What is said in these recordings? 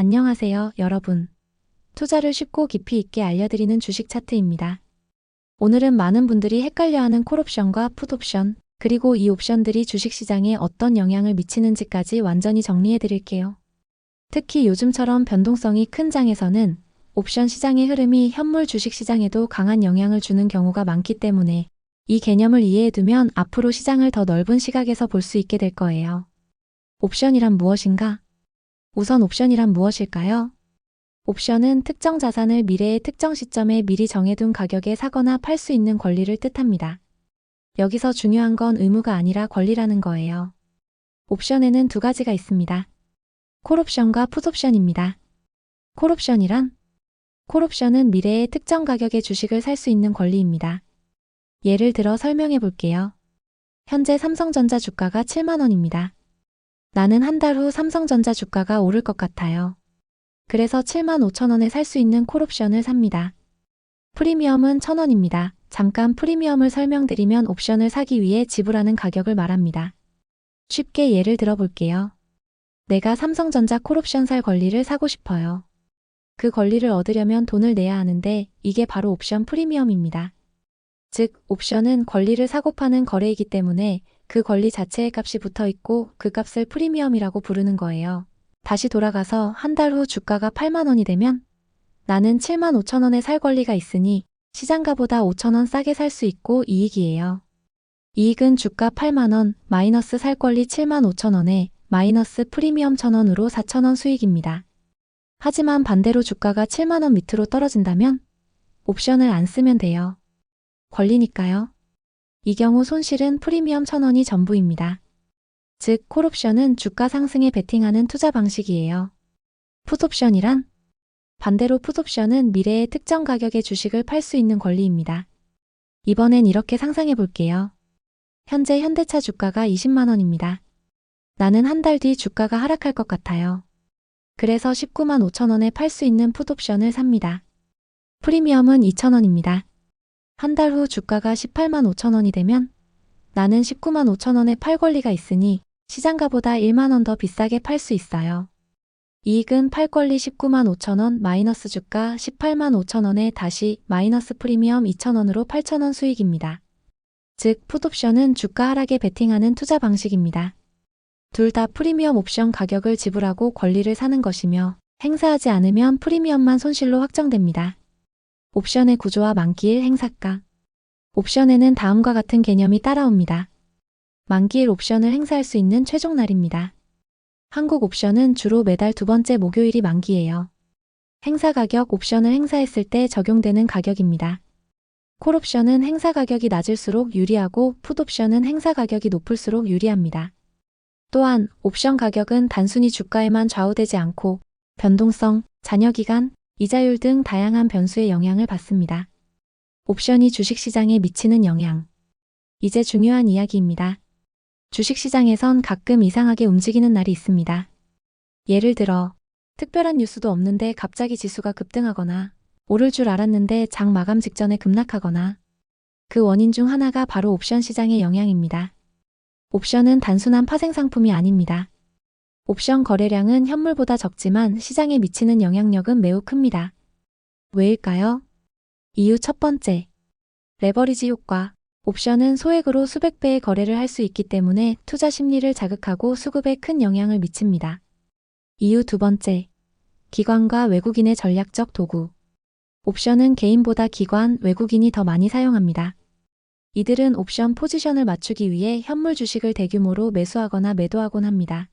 안녕하세요, 여러분. 투자를 쉽고 깊이 있게 알려드리는 주식 차트입니다. 오늘은 많은 분들이 헷갈려하는 콜옵션과 풋옵션, 그리고 이 옵션들이 주식시장에 어떤 영향을 미치는지까지 완전히 정리해드릴게요. 특히 요즘처럼 변동성이 큰 장에서는 옵션 시장의 흐름이 현물 주식시장에도 강한 영향을 주는 경우가 많기 때문에 이 개념을 이해해두면 앞으로 시장을 더 넓은 시각에서 볼 수 있게 될 거예요. 옵션이란 무엇인가? 우선 옵션이란 무엇일까요? 옵션은 특정 자산을 미래의 특정 시점에 미리 정해둔 가격에 사거나 팔 수 있는 권리를 뜻합니다. 여기서 중요한 건 의무가 아니라 권리라는 거예요. 옵션에는 두 가지가 있습니다. 콜옵션과 풋옵션입니다. 콜옵션이란 콜옵션은 미래의 특정 가격의 주식을 살 수 있는 권리입니다. 예를 들어 설명해 볼게요. 현재 삼성전자 주가가 7만원입니다. 나는 한 달 후 삼성전자 주가가 오를 것 같아요. 그래서 7만 5천 원에 살 수 있는 콜옵션을 삽니다. 프리미엄은 1,000원입니다. 잠깐 프리미엄을 설명드리면 옵션을 사기 위해 지불하는 가격을 말합니다. 쉽게 예를 들어 볼게요. 내가 삼성전자 콜옵션 살 권리를 사고 싶어요. 그 권리를 얻으려면 돈을 내야 하는데 이게 바로 옵션 프리미엄입니다. 즉, 옵션은 권리를 사고 파는 거래이기 때문에 그 권리 자체의 값이 붙어 있고 그 값을 프리미엄이라고 부르는 거예요. 다시 돌아가서 한 달 후 주가가 8만 원이 되면 나는 7만 5천 원에 살 권리가 있으니 시장가보다 5천 원 싸게 살 수 있고 이익이에요. 이익은 주가 8만 원 마이너스 살 권리 7만 5천 원에 마이너스 프리미엄 1천 원으로 4천 원 수익입니다. 하지만 반대로 주가가 7만 원 밑으로 떨어진다면 옵션을 안 쓰면 돼요. 권리니까요. 이 경우 손실은 프리미엄 1000원이 전부입니다. 즉, 콜옵션은 주가 상승에 베팅하는 투자 방식이에요. 풋옵션이란 반대로 풋옵션은 미래의 특정 가격의 주식을 팔 수 있는 권리입니다. 이번엔 이렇게 상상해 볼게요. 현재 현대차 주가가 20만원입니다. 나는 한 달 뒤 주가가 하락할 것 같아요. 그래서 19만 5천원에 팔 수 있는 풋옵션을 삽니다. 프리미엄은 2천원입니다. 한 달 후 주가가 18만 5천 원이 되면 나는 19만 5천 원에 팔 권리가 있으니 시장가보다 1만 원 더 비싸게 팔 수 있어요. 이익은 팔 권리 19만 5천 원 마이너스 주가 18만 5천 원에 다시 마이너스 프리미엄 2천 원으로 8천 원 수익입니다. 즉, 풋옵션은 주가 하락에 베팅하는 투자 방식입니다. 둘 다 프리미엄 옵션 가격을 지불하고 권리를 사는 것이며 행사하지 않으면 프리미엄만 손실로 확정됩니다. 옵션의 구조와 만기일 행사가 옵션에는 다음과 같은 개념이 따라옵니다. 만기일 옵션을 행사할 수 있는 최종 날입니다. 한국 옵션은 주로 매달 두 번째 목요일이 만기예요. 행사 가격 옵션을 행사했을 때 적용되는 가격입니다. 콜 옵션은 행사 가격이 낮을수록 유리하고 풋 옵션은 행사 가격이 높을수록 유리합니다. 또한 옵션 가격은 단순히 주가에만 좌우되지 않고 변동성, 잔여 기간, 이자율 등 다양한 변수의 영향을 받습니다. 옵션이 주식시장에 미치는 영향. 이제 중요한 이야기입니다. 주식시장에선 가끔 이상하게 움직이는 날이 있습니다. 예를 들어, 특별한 뉴스도 없는데 갑자기 지수가 급등하거나, 오를 줄 알았는데 장 마감 직전에 급락하거나, 그 원인 중 하나가 바로 옵션 시장의 영향입니다. 옵션은 단순한 파생 상품이 아닙니다. 옵션 거래량은 현물보다 적지만 시장에 미치는 영향력은 매우 큽니다. 왜일까요? 이유 첫 번째. 레버리지 효과. 옵션은 소액으로 수백 배의 거래를 할 수 있기 때문에 투자 심리를 자극하고 수급에 큰 영향을 미칩니다. 이유 두 번째. 기관과 외국인의 전략적 도구. 옵션은 개인보다 기관, 외국인이 더 많이 사용합니다. 이들은 옵션 포지션을 맞추기 위해 현물 주식을 대규모로 매수하거나 매도하곤 합니다.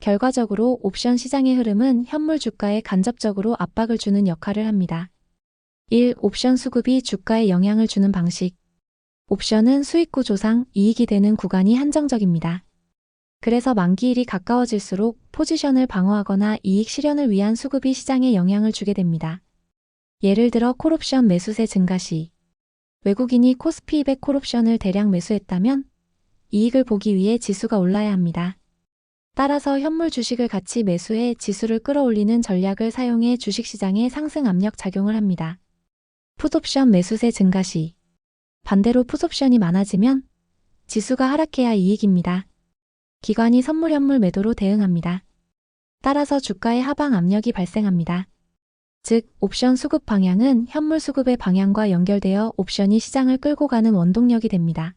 결과적으로 옵션 시장의 흐름은 현물 주가에 간접적으로 압박을 주는 역할을 합니다. 1. 옵션 수급이 주가에 영향을 주는 방식. 옵션은 수익 구 조상, 이익이 되는 구간이 한정적입니다. 그래서 만기일이 가까워질수록 포지션을 방어하거나 이익 실현을 위한 수급이 시장에 영향을 주게 됩니다. 예를 들어 콜옵션 매수세 증가 시 외국인이 코스피 200 콜옵션을 대량 매수했다면 이익을 보기 위해 지수가 올라야 합니다. 따라서 현물 주식을 같이 매수해 지수를 끌어올리는 전략을 사용해 주식시장에 상승 압력 작용을 합니다. 풋옵션 매수세 증가 시 반대로 풋옵션이 많아지면 지수가 하락해야 이익입니다. 기관이 선물 현물 매도로 대응합니다. 따라서 주가의 하방 압력이 발생합니다. 즉, 옵션 수급 방향은 현물 수급의 방향과 연결되어 옵션이 시장을 끌고 가는 원동력이 됩니다.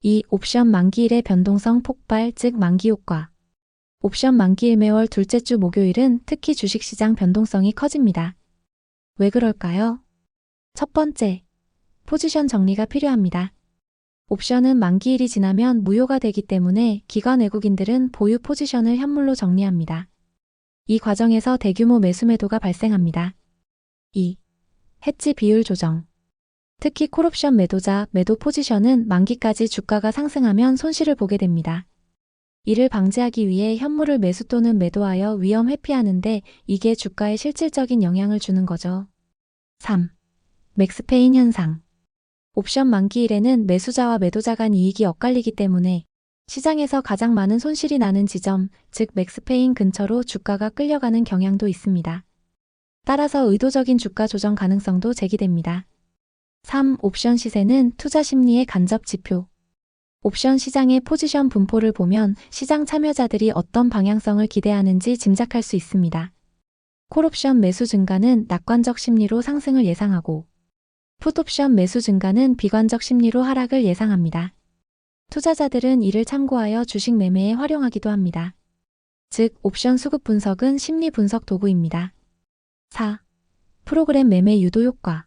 이 옵션 만기일의 변동성 폭발, 즉 만기 효과. 옵션 만기일 매월 둘째 주 목요일은 특히 주식시장 변동성이 커집니다. 왜 그럴까요? 첫 번째, 포지션 정리가 필요합니다. 옵션은 만기일이 지나면 무효가 되기 때문에 기관 외국인들은 보유 포지션을 현물로 정리합니다. 이 과정에서 대규모 매수 매도가 발생합니다. 2. 해지 비율 조정. 특히 콜옵션 매도자 매도 포지션은 만기까지 주가가 상승하면 손실을 보게 됩니다. 이를 방지하기 위해 현물을 매수 또는 매도하여 위험 회피하는데 이게 주가에 실질적인 영향을 주는 거죠. 3. 맥스페인 현상. 옵션 만기일에는 매수자와 매도자 간 이익이 엇갈리기 때문에 시장에서 가장 많은 손실이 나는 지점, 즉 맥스페인 근처로 주가가 끌려가는 경향도 있습니다. 따라서 의도적인 주가 조정 가능성도 제기됩니다. 3. 옵션 시세는 투자 심리의 간접 지표. 옵션 시장의 포지션 분포를 보면 시장 참여자들이 어떤 방향성을 기대하는지 짐작할 수 있습니다. 콜옵션 매수 증가는 낙관적 심리로 상승을 예상하고 풋옵션 매수 증가는 비관적 심리로 하락을 예상합니다. 투자자들은 이를 참고하여 주식 매매에 활용하기도 합니다. 즉, 옵션 수급 분석은 심리 분석 도구입니다. 4. 프로그램 매매 유도 효과.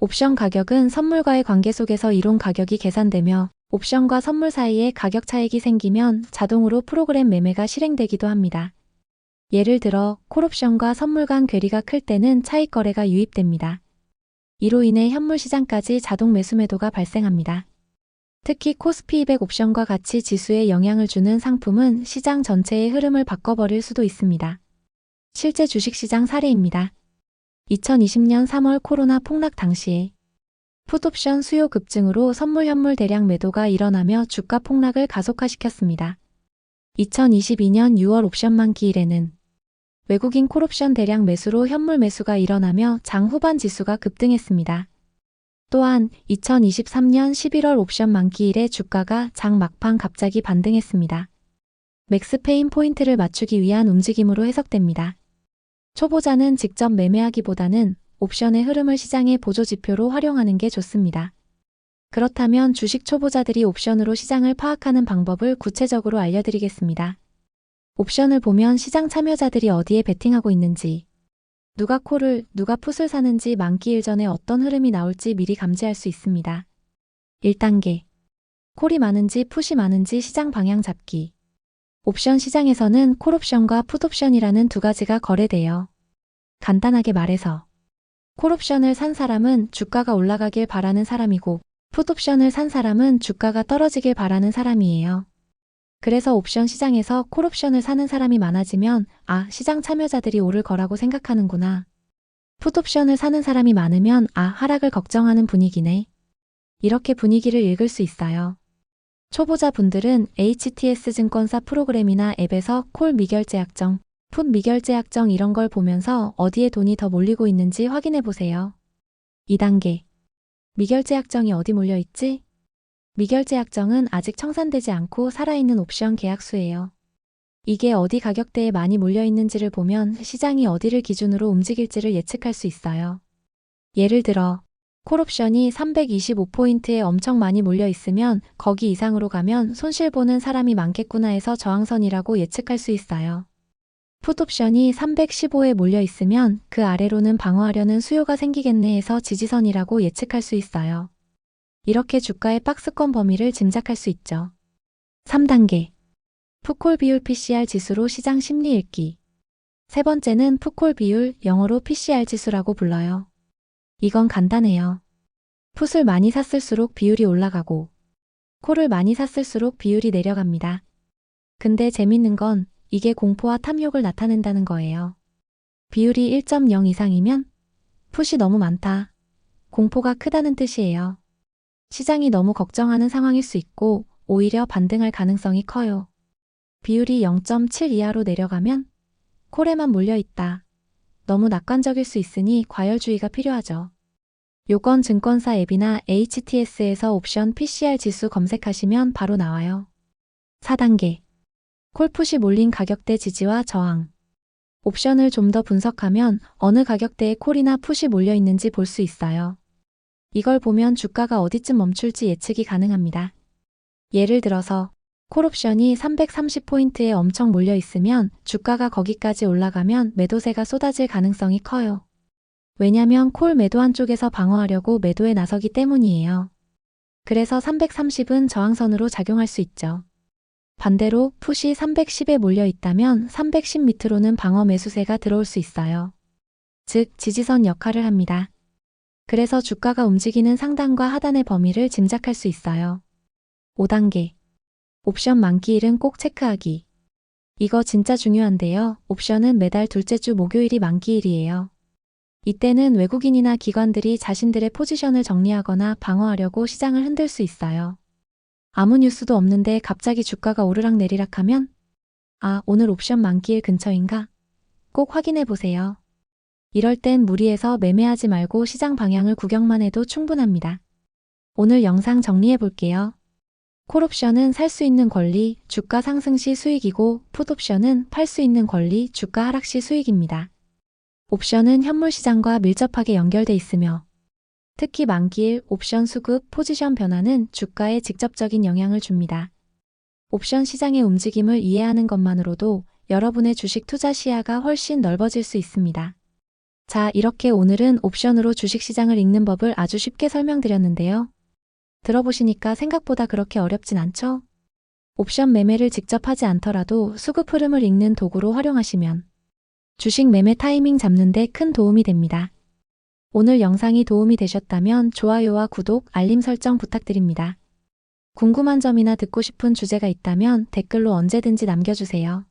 옵션 가격은 선물과의 관계 속에서 이론 가격이 계산되며 옵션과 선물 사이에 가격 차익이 생기면 자동으로 프로그램 매매가 실행되기도 합니다. 예를 들어 콜옵션과 선물 간 괴리가 클 때는 차익 거래가 유입됩니다. 이로 인해 현물 시장까지 자동 매수 매도가 발생합니다. 특히 코스피 200 옵션과 같이 지수에 영향을 주는 상품은 시장 전체의 흐름을 바꿔버릴 수도 있습니다. 실제 주식시장 사례입니다. 2020년 3월 코로나 폭락 당시에 풋옵션 수요 급증으로 선물 현물 대량 매도가 일어나며 주가 폭락을 가속화시켰습니다. 2022년 6월 옵션 만기일에는 외국인 콜옵션 대량 매수로 현물 매수가 일어나며 장 후반 지수가 급등했습니다. 또한 2023년 11월 옵션 만기일에 주가가 장 막판 갑자기 반등했습니다. 맥스페인 포인트를 맞추기 위한 움직임으로 해석됩니다. 초보자는 직접 매매하기보다는 옵션의 흐름을 시장의 보조 지표로 활용하는 게 좋습니다. 그렇다면 주식 초보자들이 옵션으로 시장을 파악하는 방법을 구체적으로 알려드리겠습니다. 옵션을 보면 시장 참여자들이 어디에 베팅하고 있는지, 누가 콜을, 누가 풋을 사는지 만기일 전에 어떤 흐름이 나올지 미리 감지할 수 있습니다. 1단계. 콜이 많은지 풋이 많은지 시장 방향 잡기. 옵션 시장에서는 콜옵션과 풋옵션이라는 두 가지가 거래돼요. 간단하게 말해서 콜옵션을 산 사람은 주가가 올라가길 바라는 사람이고 풋옵션을 산 사람은 주가가 떨어지길 바라는 사람이에요. 그래서 옵션 시장에서 콜옵션을 사는 사람이 많아지면 아, 시장 참여자들이 오를 거라고 생각하는구나. 풋옵션을 사는 사람이 많으면 아, 하락을 걱정하는 분위기네. 이렇게 분위기를 읽을 수 있어요. 초보자분들은 HTS 증권사 프로그램이나 앱에서 콜 미결제 약정, 풋 미결제 약정 이런 걸 보면서 어디에 돈이 더 몰리고 있는지 확인해 보세요. 2단계. 미결제 약정이 어디 몰려 있지? 미결제 약정은 아직 청산되지 않고 살아있는 옵션 계약수예요. 이게 어디 가격대에 많이 몰려 있는지를 보면 시장이 어디를 기준으로 움직일지를 예측할 수 있어요. 예를 들어, 콜옵션이 325포인트에 엄청 많이 몰려 있으면 거기 이상으로 가면 손실 보는 사람이 많겠구나 해서 저항선이라고 예측할 수 있어요. 풋옵션이 315에 몰려 있으면 그 아래로는 방어하려는 수요가 생기겠네 해서 지지선이라고 예측할 수 있어요. 이렇게 주가의 박스권 범위를 짐작할 수 있죠. 3단계. 푸콜 비율 PCR 지수로 시장 심리 읽기. 세 번째는 푸콜 비율, 영어로 PCR 지수라고 불러요. 이건 간단해요. 풋을 많이 샀을수록 비율이 올라가고, 콜을 많이 샀을수록 비율이 내려갑니다. 근데 재밌는 건 이게 공포와 탐욕을 나타낸다는 거예요. 비율이 1.0 이상이면 풋이 너무 많다. 공포가 크다는 뜻이에요. 시장이 너무 걱정하는 상황일 수 있고 오히려 반등할 가능성이 커요. 비율이 0.7 이하로 내려가면 콜에만 몰려 있다. 너무 낙관적일 수 있으니 과열주의가 필요하죠. 요건 증권사 앱이나 HTS에서 옵션 PCR 지수 검색하시면 바로 나와요. 4단계. 콜풋이 몰린 가격대 지지와 저항. 옵션을 좀 더 분석하면 어느 가격대에 콜이나 풋이 몰려 있는지 볼 수 있어요. 이걸 보면 주가가 어디쯤 멈출지 예측이 가능합니다. 예를 들어서 콜 옵션이 330포인트에 엄청 몰려 있으면 주가가 거기까지 올라가면 매도세가 쏟아질 가능성이 커요. 왜냐면 콜 매도 한 쪽에서 방어하려고 매도에 나서기 때문이에요. 그래서 330은 저항선으로 작용할 수 있죠. 반대로 풋이 310에 몰려 있다면 310 밑으로는 방어 매수세가 들어올 수 있어요. 즉, 지지선 역할을 합니다. 그래서 주가가 움직이는 상단과 하단의 범위를 짐작할 수 있어요. 5단계. 옵션 만기일은 꼭 체크하기. 이거 진짜 중요한데요. 옵션은 매달 둘째 주 목요일이 만기일이에요. 이때는 외국인이나 기관들이 자신들의 포지션을 정리하거나 방어하려고 시장을 흔들 수 있어요. 아무 뉴스도 없는데 갑자기 주가가 오르락 내리락 하면 아, 오늘 옵션 만기일 근처인가? 꼭 확인해 보세요. 이럴 땐 무리해서 매매하지 말고 시장 방향을 구경만 해도 충분합니다. 오늘 영상 정리해 볼게요. 콜옵션은 살 수 있는 권리, 주가 상승 시 수익이고 풋옵션은 팔 수 있는 권리, 주가 하락 시 수익입니다. 옵션은 현물 시장과 밀접하게 연결돼 있으며 특히 만기일 옵션 수급 포지션 변화는 주가에 직접적인 영향을 줍니다. 옵션 시장의 움직임을 이해하는 것만으로도 여러분의 주식 투자 시야가 훨씬 넓어질 수 있습니다. 자, 이렇게 오늘은 옵션으로 주식 시장을 읽는 법을 아주 쉽게 설명드렸는데요. 들어보시니까 생각보다 그렇게 어렵진 않죠? 옵션 매매를 직접 하지 않더라도 수급 흐름을 읽는 도구로 활용하시면 주식 매매 타이밍 잡는데 큰 도움이 됩니다. 오늘 영상이 도움이 되셨다면 좋아요와 구독, 알림 설정 부탁드립니다. 궁금한 점이나 듣고 싶은 주제가 있다면 댓글로 언제든지 남겨주세요.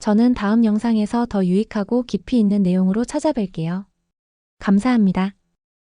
저는 다음 영상에서 더 유익하고 깊이 있는 내용으로 찾아뵐게요. 감사합니다.